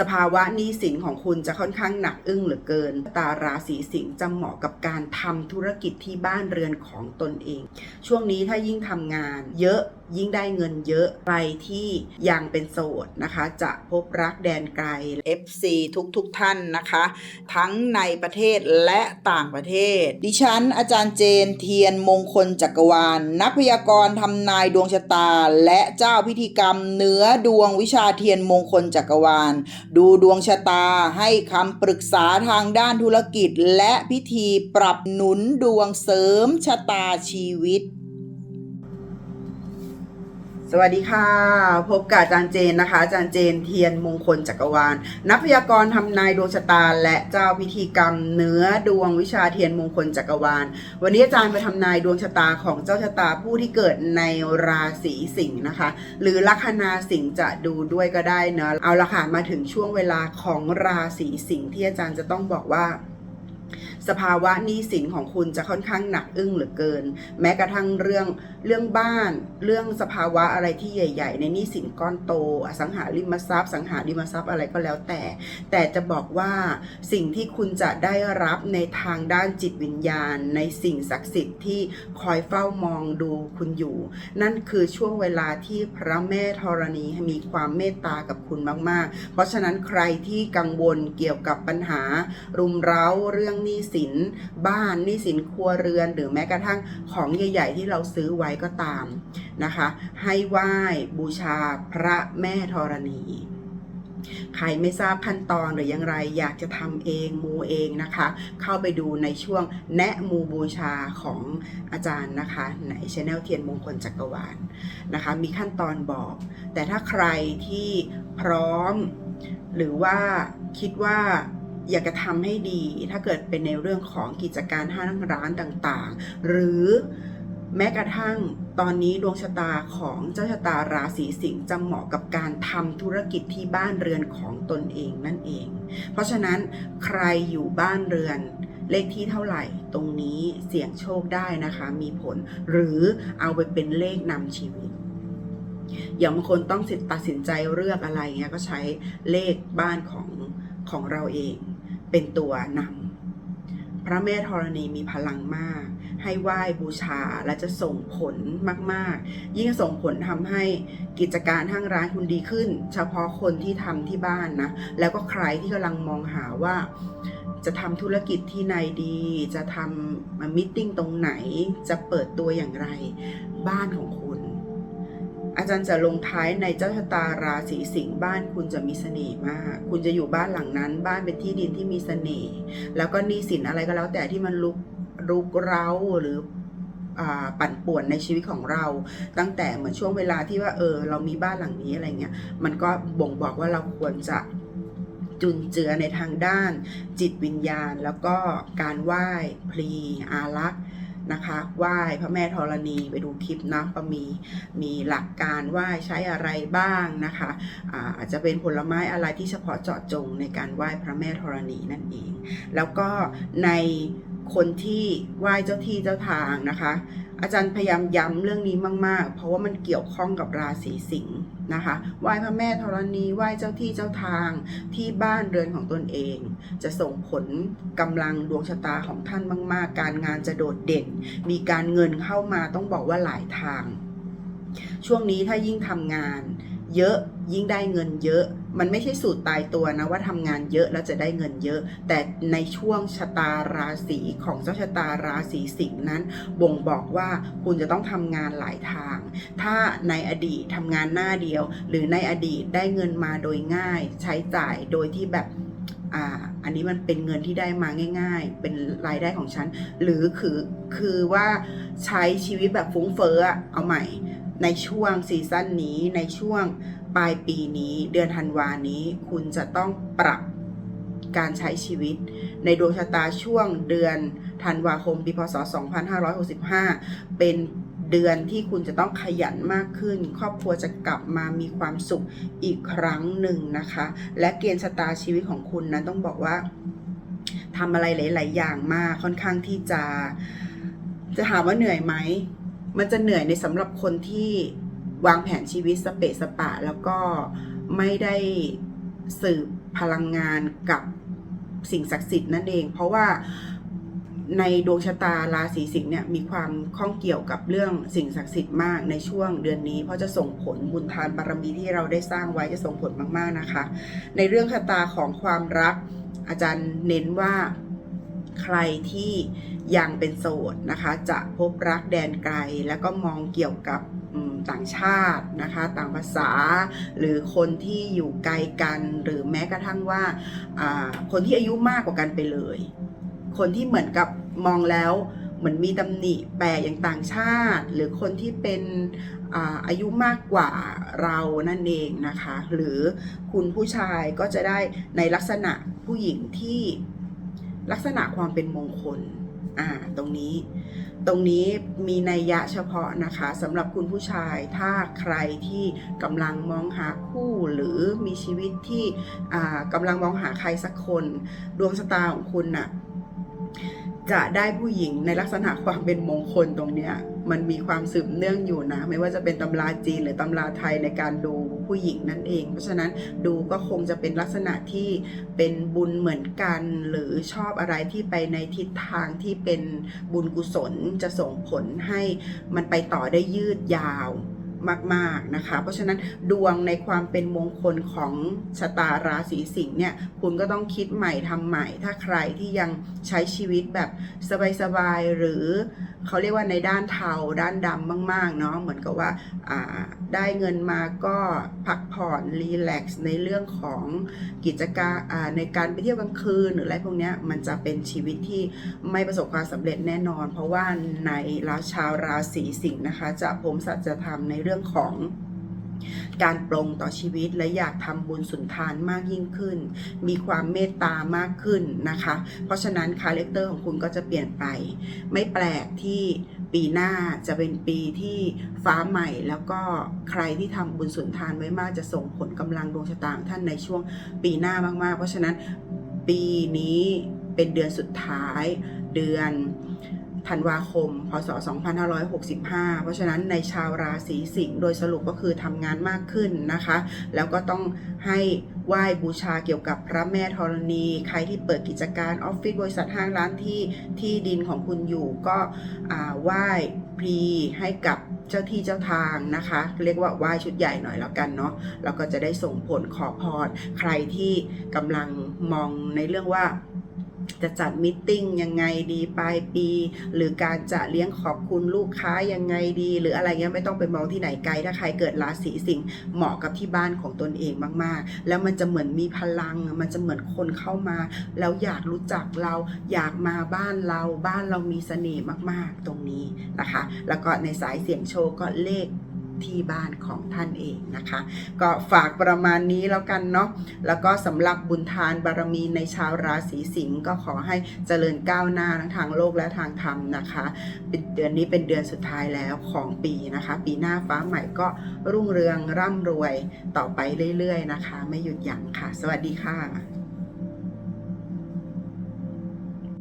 สภาวะหนี้สินของคุณจะค่อนข้างหนักอึ้งเหลือเกิน ตาราศีสิงห์จะเหมาะกับการทำธุรกิจที่บ้านเรือนของตนเอง ช่วงนี้ถ้ายิ่งทำงานเยอะยิ่งได้เงินเยอะใครที่ยังเป็นโสดนะคะ จะพบรักแดนไกล FC ทุกทุกท่านนะคะ ทั้งในประเทศและต่างประเทศ ดิฉัน อาจารย์เจนเทียนมงคลจักรวาล นักพยากรณ์ทำนายดวงชะตา และเจ้าพิธีกรรมเนื้อดวงวิชาเทียนมงคลจักรวาลดูดวงชะตาให้คำปรึกษาทางด้านธุรกิจ และพิธีปรับหนุนดวงเสริมชะตาชีวิต สวัสดีค่ะ พบกับอาจารย์เจนนะคะ อาจารย์เจนเทียนมงคลจักรวาล นักพยากรณ์ทำนายดวงชะตาและเจ้าพิธีกรรมเนื้อดวงวิชาเทียนมงคลจักรวาล วันนี้อาจารย์ไปทำนายดวงชะตาของเจ้าชะตาผู้ที่เกิดในราศีสิงห์นะคะ หรือลัคนาสิงห์จะดูด้วยก็ได้เนะเอาละค่ะมาถึงช่วงเวลาของราศีสิงห์ที่อาจารย์จะต้องบอกว่า สภาวะหนี้สินของคุณจะค่อนข้างหนักอึ้งเหลือเกิน แม้กระทั่งเรื่องเรื่องบ้าน เรื่องสภาวะอะไรที่ใหญ่ ๆ ในหนี้สินก้อนโต อสังหาริมทรัพย์ สังหาริมทรัพย์อะไรก็แล้วแต่ แต่จะบอกว่าสิ่งที่คุณจะได้รับในทางด้านจิตวิญญาณ ในสิ่งศักดิ์สิทธิ์ที่คอยเฝ้ามองดูคุณอยู่ นั่นคือช่วงเวลาที่พระแม่ธรณีมีความเมตตากับคุณมาก ๆ เพราะฉะนั้นใครที่กังวลเกี่ยวกับปัญหา รุมเร้าเรื่องหนี้สินบ้านหนี้สินครัวเรือน หรือแม้กระทั่งของใหญ่ ๆ ที่เราซื้อไว้ก็ตามนะคะ ให้ไหว้บูชาพระแม่ธรณีใครไม่ทราบขั้นตอนหรือย่างไรอยากจะทำเองมูเองนะคะ เข้าไปดูในช่วงแนะมูบูชาของอาจารย์นะคะ ในช anel เทียนมงคลจักรวาลนะคะ มีขั้นตอนบอก แต่ถ้าใครที่พร้อม หรือว่าคิดว่า อยากจะทำให้ดี ถ้าเกิดเป็นในเรื่องของกิจการห้างร้านต่างๆ หรือแม้กระทั่งตอนนี้ดวงชะตาของเจ้าชะตาราศีสิงห์จะเหมาะกับการทำธุรกิจที่บ้านเรือนของตนเองนั่นเอง เพราะฉะนั้นใครอยู่บ้านเรือนเลขที่เท่าไหร่ตรงนี้เสี่ยงโชคได้นะคะมีผลหรือเอาไปเป็นเลขนำชีวิต อย่างบางคนต้องตัดสินใจเลือกอะไรเงี้ยก็ใช้เลขบ้านของของเราเอง เป็นตัวนำพระแม่ธรณีมีพลังมาก ให้ไหว้บูชาและจะส่งผลมาก ๆ ยิ่งส่งผลทำให้กิจการห้างร้านคุณดีขึ้น เฉพาะคนที่ทำที่บ้านนะ แล้วก็ใครที่กำลังมองหาว่าจะทำธุรกิจที่ไหนดี จะทำมิทติ้งตรงไหน จะเปิดตัวอย่างไร บ้านของคุณ อาจารย์จะลงท้ายในเจ้าชะตาราศีสิงห์บ้านคุณจะมีเสน่ห์มาก คุณจะอยู่บ้านหลังนั้น บ้านเป็นที่ดินที่มีเสน่ห์แล้วก็หนี้สินอะไรก็แล้วแต่ที่มันลุกรุกเร้าหรืออปั่นป่วนในชีวิตของเรา ตั้งแต่เหมือนช่วงเวลาที่ว่าเออ เรามีบ้านหลังนี้อะไรเงี้ยมันก็บ่งบอกว่าเราควรจะจุนเจือในทางด้านจิตวิญญาณ แล้วก็การไหว้พลีอารักษ์ นะคะไหว้พระแม่ธรณีไปดูคลิปนะก็มีมีหลักการไหว้ใช้อะไรบ้างนะคะอาอาจจะเป็นผลไม้อะไรที่เฉพาะเจาะจงในการไหว้พระแม่ธรณีนั่นเอง แล้วก็ใน คนที่ไหว้เจ้าที่เจ้าทางนะคะ อาจารย์พยายามย้ำเรื่องนี้มาก ๆ เพราะว่ามันเกี่ยวข้องกับราศีสิงห์นะคะไหว้พระแม่ธรณีไหว้เจ้าที่เจ้าทางที่บ้านเรือนของตนเอง จะส่งผลกำลังดวงชะตาของท่านมาก ๆ การงานจะโดดเด่น มีการเงินเข้ามาต้องบอกว่าหลายทาง ช่วงนี้ถ้ายิ่งทำงาน เยอะยิ่งได้เงินเยอะ มันไม่ใช่สูตรตายตัวนะว่าทำงานเยอะแล้วจะได้เงินเยอะ แต่ในช่วงชะตาราศีของเจ้าชะตาราศีสิงห์นั้น บ่งบอกว่าคุณจะต้องทำงานหลายทาง ถ้าในอดีตทำงานหน้าเดียว หรือในอดีตได้เงินมาโดยง่าย ใช้จ่ายโดยที่แบบอ่าอันนี้มันเป็นเงินที่ได้มาง่าย ๆ เป็นรายได้ของฉัน หรือคือคือว่าใช้ชีวิตแบบฟุ้งเฟ้อเอาใหม่ ในช่วงซีซั่นนี้ในช่วง ปลายปีนี้เดือนธันวานี้คุณจะต้องปรับการใช้ชีวิต ในดวงชะตาช่วงเดือนธันวาคมปีพศ 2565 เป็นเดือนที่คุณจะต้องขยันมากขึ้น ครอบครัวจะกลับมามีความสุขอีกครั้งหนึ่งนะคะ และเกณฑ์ชะตาชีวิตของคุณนั้นต้องบอกว่าทำอะไรหลาย ๆ อย่างมากค่อนข้างที่จะ จะถามว่าเหนื่อยไหม มันจะเหนื่อยในสำหรับคนที่ วางแผนชีวิตสเปะสปะ แล้วก็ไม่ได้สืบพลังงานกับสิ่งศักดิ์สิทธิ์นั่นเอง เพราะว่าในดวงชะตาราศีสิงห์เนี่ยมีความข้องเกี่ยวกับเรื่องสิ่งศักดิ์สิทธิ์มากในช่วงเดือนนี้ เพราะจะส่งผลบุญทานบารมีที่เราได้สร้างไว้จะส่งผลมากๆนะคะ ในเรื่องชะตาของความรักอาจารย์เน้นว่าใครที่ยังเป็นโสดนะคะ จะพบรักแดนไกล แล้วก็มองเกี่ยวกับ ต่างชาตินะคะ ต่างภาษา หรือคนที่อยู่ไกลกัน หรือแม้กระทั่งว่าคนที่อายุมากกว่ากันไปเลย คนที่เหมือนกับมองแล้วเหมือนมีตำหนิแปลกอย่างต่างชาติ หรือคนที่เป็นอายุมากกว่าเรานั่นเองนะคะ หรือคุณผู้ชายก็จะได้ในลักษณะผู้หญิงที่ลักษณะความเป็นมงคล อ่าตรงนี้ ตรงนี้มีนัยยะเฉพาะนะคะสำหรับคุณผู้ชายถ้าใครที่กำลังมองหาคู่หรือมีชีวิตที่กำลังมองหาใครสักคนดวงชะตาของคุณน่ะจะได้ผู้หญิงในลักษณะความเป็นมงคลตรงเนี้ยมันมีความสืบเนื่องอยู่นะ ไม่ว่าจะเป็นตำราจีนหรือตำราไทยในการดูผู้หญิงนั่นเอง เพราะฉะนั้นดูก็คงจะเป็นลักษณะที่เป็นบุญเหมือนกัน หรือชอบอะไรที่ไปในทิศทางที่เป็นบุญกุศลจะส่งผลให้มันไปต่อได้ยืดยาวมาก ๆ นะคะ เพราะฉะนั้นดวงในความเป็นมงคลของชะตาราศีสิงห์เนี่ยคุณก็ต้องคิดใหม่ทำใหม่ ถ้าใครที่ยังใช้ชีวิตแบบสบาย ๆ หรือ เขาเรียกว่าในด้านเทาด้านดำมาก ๆ เนาะเหมือนกับว่าได้เงินมาก็พักผ่อนรีแลกซ์ในเรื่องของกิจการในการไปเที่ยวกลางคืนหรืออะไรพวกนี้มันจะเป็นชีวิตที่ไม่ประสบความสำเร็จแน่นอน เพราะว่าในราชาวราศีสิงห์นะคะ จะผมสัจธรรมในเรื่องของ การปรงต่อชีวิตและอยากทำบุญสุนทานมากยิ่งขึ้น มีความเมตตามากขึ้นนะคะ เพราะฉะนั้นคาแรคเตอร์ของคุณก็จะเปลี่ยนไป ไม่แปลกที่ปีหน้าจะเป็นปีที่ฟ้าใหม่ แล้วก็ใครที่ทำบุญสุนทานไว้มากจะส่งผลกำลังดวงชะตางท่านในช่วงปีหน้ามากๆ เพราะฉะนั้นปีนี้เป็นเดือนสุดท้ายเดือน ธันวาคม พศ 2565 เพราะฉะนั้นในชาวราศีสิงห์โดยสรุปก็คือทำงานมากขึ้นนะคะ แล้วก็ต้องให้ไหว้บูชาเกี่ยวกับพระแม่ธรณี ใครที่เปิดกิจการออฟฟิศบริษัทห้างร้านที่ที่ดินของคุณอยู่ก็ไหว้พรีให้กับเจ้าที่เจ้าทางนะคะ เรียกว่าไหว้ชุดใหญ่หน่อยแล้วกันเนาะแล้วก็จะได้ส่งผลขอพรใครที่กำลังมองในเรื่องว่า จะจัดมิทติ้งยังไงดีปลายปี หรือการจะเลี้ยงขอบคุณลูกค้ายังไงดี หรืออะไรเงี้ยไม่ต้องไปมองที่ไหนไกลถ้าใครเกิดราศีสิงห์เหมาะกับที่บ้านของตนเองมากๆ แล้วมันจะเหมือนมีพลังมันจะเหมือนคนเข้ามา แล้วอยากรู้จักเราอยากมาบ้านเราบ้านเรามีเสน่ห์มากๆตรงนี้นะคะ แล้วก็ในสายเสี่ยงโชคก็เลข ที่บ้านของท่านเองนะคะ ก็ฝากประมาณนี้แล้วกันเนาะแล้วก็สำหรับบุญทานบารมีในชาวราศีสิงห์ก็ขอให้เจริญก้าวหน้าทั้งทางโลกและทางธรรมนะคะเป็นเดือนนี้เป็นเดือนสุดท้ายแล้วของปีนะคะ ปีหน้าฟ้าใหม่ก็รุ่งเรืองร่ำรวยต่อไปเรื่อยๆนะคะ ไม่หยุดยั้งค่ะ สวัสดีค่ะ